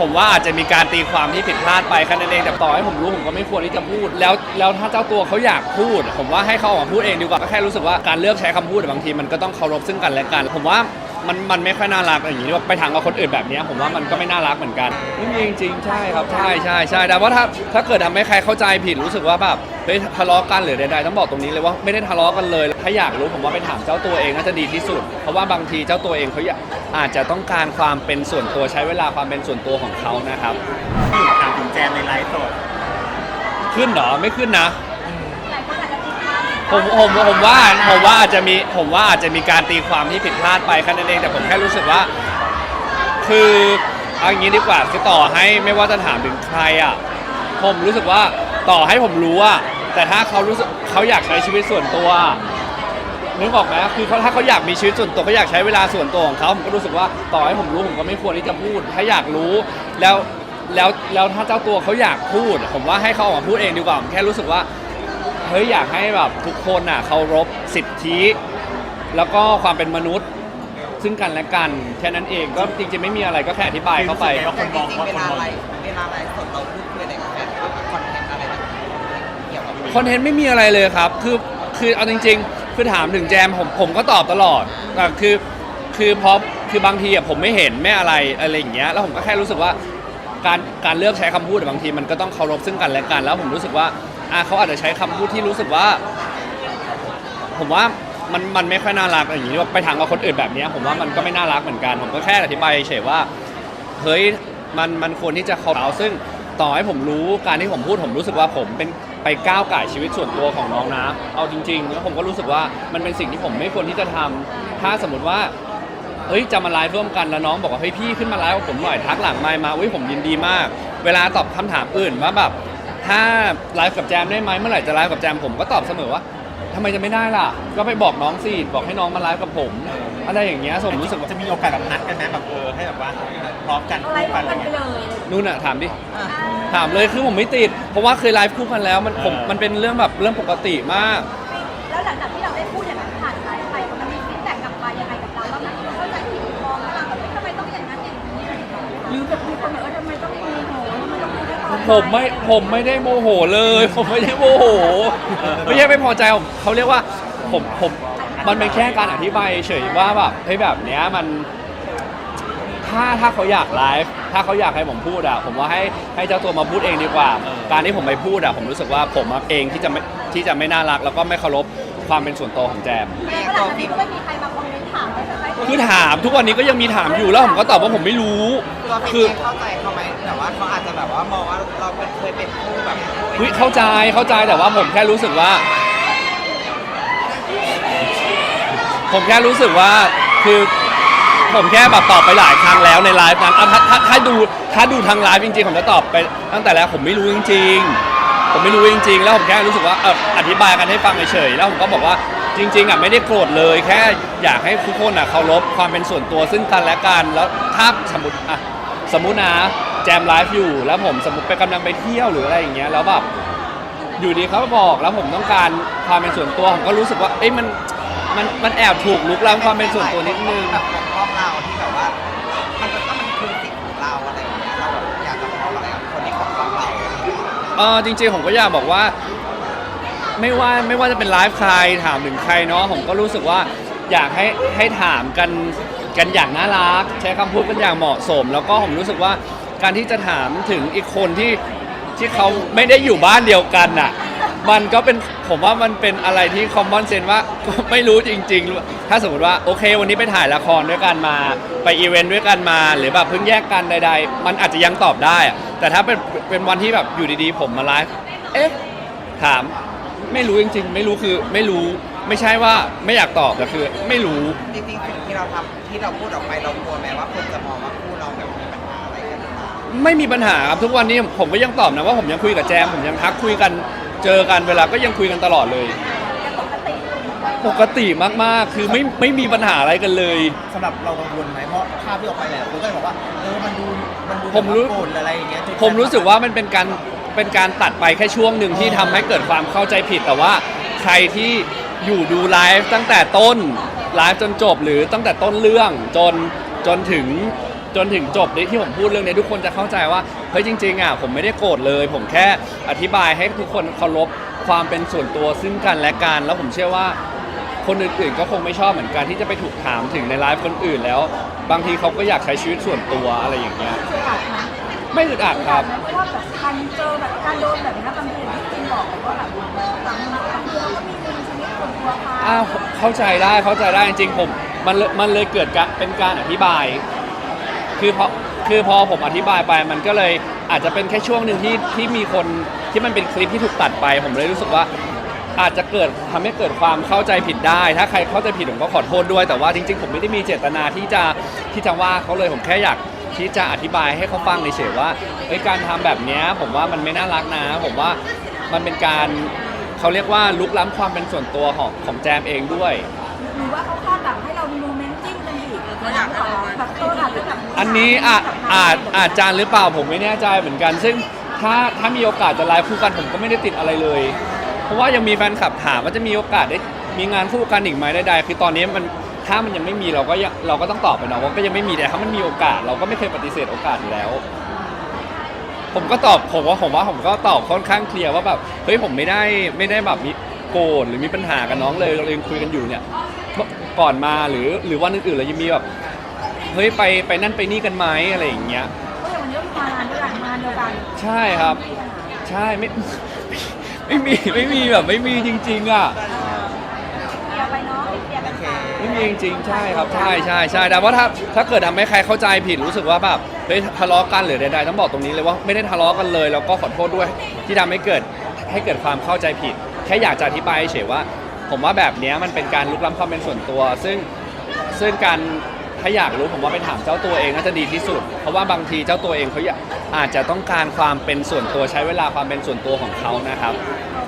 ผมว่าอาจจะมีการตีความที่ผิดพลาดไปแค่นั้นเองแต่ต่อให้ผมรู้ผมก็ไม่ควรที่จะพูด แล้วแล้วถ้าเจ้าตัวเขาอยากพูด ผมว่าให้เขาออกมาพูดเองดีกว่าก็แค่รู้สึกว่าการเลือกใช้คำพูดบางทีมันก็ต้องเคารพซึ่งกันและกัน ผมว่า มันมันไม่ค่อยน่ารักอย่างนี้ว่าไปถามกับคนอื่นแบบเนี้ยผมว่ามันก็ไม่น่ารักเหมือนกันไม่มีจริงๆใช่ครับใช่ใช่ใช่แต่ว่าถ้าถ้าเกิดทำให้ใครเข้าใจผิดรู้สึกว่าแบบเฮ้ยทะเลาะกันหรือใดๆต้องบอกตรงนี้เลยว่าไม่ได้ทะเลาะกันเลย ถ้าอยากรู้ผมว่าไปถามเจ้าตัวเองน่าจะดีที่สุด เพราะว่าบางทีเจ้าตัวเองเขาอยากอาจจะต้องการความเป็นส่วนตัวใช้เวลาความเป็นส่วนตัวของเขานะครับ ถามถึงแจมในไลฟ์สด ขึ้นเหรอไม่ขึ้นนะ ผมผมผมว่าผมว่าอาจจะมีผมว่าอาจจะมีการตีความที่ผิดพลาดไปแค่นั้นเองแต่ผมแค่รู้สึกว่า คือเอาอย่างนี้ดีกว่าคือต่อให้ไม่ว่าจะถามถึงใครอะผมรู้สึกว่าต่อให้ผมรู้อะแต่ถ้าเขารู้สึกเขาอยากใช้ชีวิตส่วนตัวนึกออกไหมคือเขาถ้าเขาอยากมีชีวิตส่วนตัวเขาอยากใช้เวลาส่วนตัวของเขาผมก็รู้สึกว่าต่อให้ผมรู้ผมก็ไม่ควรที่จะพูด ถ้าอยากรู้แล้วแล้วแล้วถ้าเจ้าตัวเขาอยากพูด ผมว่าให้เขาออกมาพูดเองดีกว่าผมแค่รู้สึกว่า เฮ้ยอยากให้แบบทุกคนอะเคารพสิทธิ แล้วก็ความเป็นมนุษย์ ซึ่งกันและกันแค่นั้นเองก็จริงๆไม่มีอะไรก็แค่อธิบายเข้าไปแล้วคนมองจริงว่าๆเวคนลามองไลฟ์เวลาไลฟ์สดเราพูดคุยอะไรกับแฟนคลับคอนเทนต์อะไรแบบเกี่ยวกับ คอนเทนต์ไม่มีอะไรเลยครับ คือคือเอาจริงๆ คือถามถึงแจมผมผมก็ตอบตลอดแต่คือคือเพราะคือบางทีอะผมไม่เห็นไม่อะไรอะไรอย่างเงี้ยแล้วผมก็แค่รู้สึกว่าการการเลือกใช้คำพูดอะบางทีมันก็ต้องเคารพซึ่งกันและกัน แล้วผมรู้สึกว่า อะเขาอาจจะใช้คำพูดที่รู้สึกว่า ผมว่ามันมันไม่ค่อยน่ารักอย่างนี้ว่าไปถามกับคนอื่นแบบเนี้ยผมว่ามันก็ไม่น่ารักเหมือนกันผมก็แค่อธิบายเฉยๆว่าเฮ้ยมันมันควรที่จะเคารพซึ่งต่อให้ผมรู้การที่ผมพูดผมรู้สึกว่าผมเป็นไปก้าวไก่ายชีวิตส่วนตัวของน้องนะ เอาจริงๆแล้วผมก็รู้สึกว่ามันเป็นสิ่งที่ผมไม่ควรที่จะทำถ้าสมมติว่า เฮ้ยจะมาไลฟ์ร่วมกันแล้วน้องบอกว่าเฮ้ยพี่ขึ้นมาไลฟ์กับผมหน่อยทักหลังไมค์มาอุ้ยผมยินดีมาก เวลาตอบคำถามอื่นว่าแบบ ถ้าไลฟ์กับแจมได้ไหมเมื่อไหร่จะไลฟ์กับแจมผมก็ตอบเสมอว่าทำไมจะไม่ได้ล่ะ ก็ไปบอกน้องสิบอกให้น้องมาไลฟ์กับผม อะไรอย่างเงี้ยผมรู้สึกว่าจะมีโอกาสแบบนัดกันไหมแบบเออให้แบบว่าพร้อมกันอะไรคู่กักันนอะไรไปเงี้ย เลยนู่นอะถามดิอะถามเลยคือผมไม่ติด เพราะว่าเคยไลฟ์คู่กันแล้วมันผมเออ มันเป็นเรื่องแบบเรื่องปกติมาก แล้วหลังจากที่เราได้พูดอย่างนั้น ผมไม่ผมไม่ได้โมโหเลย ผมไม่ได้โมโห ไม่ใช่ไม่พอใจผมเขาเรียกว่าผมผมมันเป็นแค่การอธิบายเฉยๆว่าแบบเฮ้ยแบบเนี้ยมัน ถ้าถ้าเขาอยากไลฟ์ถ้าเขาอยากให้ผมพูดอะผมว่าให้ให้เจ้าตัวมาพูดเองดีกว่า การที่ผมไปพูดอะผมรู้สึกว่าผมเองที่จะไม่ที่จะไม่น่ารัก แล้วก็ไม่เคารพความเป็นส่วนตัวของแจม แต่ก็หลังจากนี้ก็ไม่มีใครมาคอมเมนต์ถามเลยใช่ไหมคือถามทุกวันนี้ก็ยังมีถามอยู่แล้วผมก็ตอบว่าผมไม่รู้ ตัวพี่คือ เองเข้าใจ เขาอาจจะแบบว่ามองว่าเราเป็นเคยเป็นคู่แบบเฮ้ยเข้าใจเข้าใจแต่ว่าผมแค่รู้สึกว่า ผมแค่รู้สึกว่าคือผมแค่แบบตอบไปหลายครั้งแล้วในไลฟ์นั้นอะถ้าถ้าถ้าดูถ้าดูทางไลฟ์จริงๆผมจะตอบไปตั้งแต่แรกผมไม่รู้จริง ๆ ผมไม่รู้จริง ๆ แล้วผมแค่รู้สึกว่าเอออธิบายกันให้ฟังเฉยๆแล้วผมก็บอกว่าจริง ๆอะไม่ได้โกรธเลย แค่อยากให้ทุกคนอะเคารพความเป็นส่วนตัวซึ่งกันและกันแล้วถ้าสมมติอะสมมุตินะ แจมไลฟ์อยู่แล้วผมสมมติไปกำลังไปเที่ยวหรืออะไรอย่างเงี้ยแล้วแบบอยู่ดีเขาบอกแล้วผมต้องการความเป็นส่วนตัวผมก็รู้สึกว่าเอ้ยมันมันมันแอบถูกลุกล้ำความเป็นส่วนตัวนิดนึง แบบปกป้องเราที่แบบว่า มันก็มันคือสิทธิ์ของเราอะไรอย่างเงี้ยเราแบบอยากจะบอกอะไรกับคนที่ปกป้องเราเออจริงๆผมก็อยากบอกว่า ไม่ว่าไม่ว่าจะเป็นไลฟ์ใครถามถึงใครเนาะผมก็รู้สึกว่าอยากให้ให้ถามกันกันอย่างน่ารัก ใช้คำพูดกันอย่างเหมาะสม แล้วก็ผมรู้สึกว่า การที่จะถามถึงอีกคนที่ที่เขาไม่ได้อยู่บ้านเดียวกันน่ะ มันก็เป็นผมว่ามันเป็นอะไรที่คอมมอนเซนว่า ไม่รู้จริง ๆ ถ้าสมมติว่าโอเค วันนี้ไปถ่ายละครด้วยกันมาไปอีเวนต์ด้วยกันมา หรือแบบเพิ่งแยกกันใด ๆ มันอาจจะยังตอบได้อะแต่ถ้าเป็นเป็นวันที่แบบอยู่ดีๆ ผมมาไลฟ์เอ๊ะถามไม่รู้จริง ๆ ไม่รู้คือไม่รู้ไม่ใช่ว่าไม่อยากตอบแต่คือ ไม่รู้ จริงๆสิ่งที่เราทำที่เราพูดออกไปเรากลัวไหมว่าคนจะมองว่าคู่เราแบบมีปัญหาอะไรกันหรือเปล่า ไม่มีปัญหาครับทุกวันนี้ผมก็ยังตอบนะว่าผมยังคุยกับแจม ผมยังทักคุยกันเจอกันเวลาก็ยังคุยกันตลอดเลยยังปกติอยู่เหมือนเดิมปกติมากๆ คือไม่ไม่มีปัญหาอะไรกันเลย สำหรับเรากังวลไหมเพราะภาพที่ออกไปหลายคนก็เลยบอกว่าเออมันดูมันดูผมรู้ แบบว่าโกรธอะไรอย่างเงี้ยจนผมรู้สึกว่ามันเป็นการเป็นการตัดไปแค่ช่วงหนึ่งที่ทำให้เกิดความเข้าใจผิดแต่ว่าใครที่อยู่ดูไลฟ์ตั้งแต่ต้นไลฟ์จนจบหรือตั้งแต่ต้นเรื่องจนจนถึง จนถึงจบที่ผมพูดเรื่องนี้ทุกคนจะเข้าใจว่าเฮ้ยจริงๆอะผมไม่ได้โกรธเลย ผมแค่อธิบายให้ทุกคนเคารพความเป็นส่วนตัวซึ่งกันและกัน แล้วผมเชื่อว่าคนอื่นๆก็คงไม่ชอบเหมือนกันที่จะไปถูกถามถึงในไลฟ์คนอื่นแล้ว บางทีเขาก็อยากใช้ชีวิตส่วนตัวอะไรอย่างเงี้ยคืออาจนะไม่อึดอัดครับ เพราะว่าแบบการเจอแบบการโดนแบบนี้บางทีที่จริงบอกแบบว่าแบบบางบางทีเราก็มีมุมชีวิตส่วนตัวเขาอ้าวเข้าใจได้เข้าใจได้จริงๆผมมันเลยมันเลยเกิดการเป็นการอธิบาย คือพอคือพอผมอธิบายไปมันก็เลยอาจจะเป็นแค่ช่วงหนึ่งที่ที่มีคนที่มันเป็นคลิปที่ถูกตัดไป ผมเลยรู้สึกว่า อาจจะเกิดทำให้เกิดความเข้าใจผิดได้ ถ้าใครเข้าใจผิดผมก็ขอโทษด้วย แต่ว่าจริงๆ ผมไม่ได้มีเจตนาที่จะที่จะว่าเขาเลยผมแค่อยากที่จะอธิบายให้เขาฟังเฉยๆว่าเอ้ยการทำแบบเนี้ยผมว่ามันไม่น่ารักนะ ผมว่ามันเป็นการเขาเรียกว่าลุกล้ำความเป็นส่วนตัวของของแจมเองด้วย หรือว่าเขาคาดหวังให้เรามีโมเม อันนี้อาจอาจอาจจานหรือเปล่าผมไม่แน่ใจเหมือนกัน ซึ่งถ้าถ้ามีโอกาสจะไลฟ์คู่กันผมก็ไม่ได้ติดอะไรเลย เพราะว่ายังมีแฟนคลับถามว่าจะมีโอกาสได้มีงานคู่กันอีกไหมใดๆคือตอนนี้มันถ้ามันยังไม่มีเราก็ยังเราก็ต้องตอบไปเนาะว่าก็ยังไม่มีแต่ถ้ามันมีโอกาส เราก็ไม่เคยปฏิเสธโอกาสอยู่แล้ว ผมก็ตอบผมว่าผมว่าผมก็ตอบค่อนข้างเคลียร์ว่าแบบเฮ้ยผมไม่ได้ไม่ได้แบบมีโกรธหรือมีปัญหากับน้องเลยเรายังคุยกันอยู่เนี่ย ก่อนมาหรือหรือวันอื่นๆเรายังมีแบบเฮ้ยไปไปนั่นไปนี่กันไหมอะไรอย่างเงี้ย ก็อย่างวันนี้ก็มางานด้วยกันงานเดียวกันใช่ครับ ใช่ไม่ ไม่มีไม่มีแบบไม่มีจริง ๆ อะเคลียร์ไปเนาะเคลียร์กันไปไม่มีจริงๆใช่ครับใช่ใช่ใช่แต่ว่าถ้าถ้าเกิดทำให้ใครเข้าใจผิดรู้สึกว่าแบบเฮ้ยทะเลาะกันหรือใดๆต้องบอกตรงนี้เลยว่าไม่ได้ทะเลาะกันเลยแล้วก็ขอโทษด้วยที่ทำให้เกิดให้เกิดความเข้าใจผิด แค่อยากจะอธิบายเฉยๆว่า ผมว่าแบบเนี้ยมันเป็นการลุกล้ำความเป็นส่วนตัว ซึ่งซึ่งการถ้าอยากรู้ผมว่าไปถามเจ้าตัวเองน่าจะดีที่สุด เพราะว่าบางทีเจ้าตัวเองเขาอยากอาจจะต้องการความเป็นส่วนตัวใช้เวลาความเป็นส่วนตัวของเขานะครับ